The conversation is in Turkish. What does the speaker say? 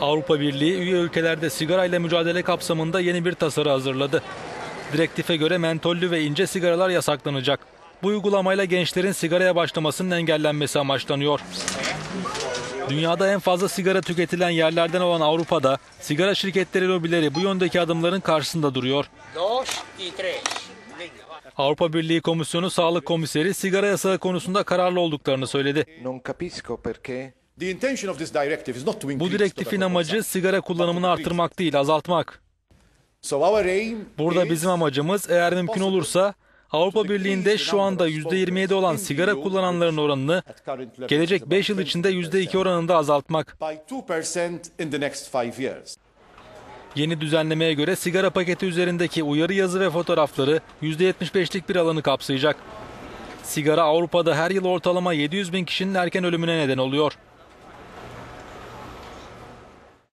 Avrupa Birliği üye ülkelerde sigarayla mücadele kapsamında yeni bir tasarı hazırladı. Direktife göre mentollü ve ince sigaralar yasaklanacak. Bu uygulamayla gençlerin sigaraya başlamasının engellenmesi amaçlanıyor. Dünyada en fazla sigara tüketilen yerlerden olan Avrupa'da sigara şirketleri lobileri bu yöndeki adımların karşısında duruyor. Avrupa Birliği Komisyonu Sağlık Komiseri sigara yasağı konusunda kararlı olduklarını söyledi. Non capisco perché The intention of this directive is not to Bu direktifin amacı sigara kullanımını artırmak değil, azaltmak. Burada bizim amacımız eğer mümkün olursa Avrupa Birliği'nde şu anda %27 olan sigara kullananların oranını gelecek about 5 yıl içinde 20%, %2 oranında azaltmak. by 2% in the next five years. Yeni düzenlemeye göre sigara paketi üzerindeki uyarı yazı ve fotoğrafları %75'lik bir alanı kapsayacak. Sigara Avrupa'da her yıl ortalama 700 bin kişinin erken ölümüne neden oluyor.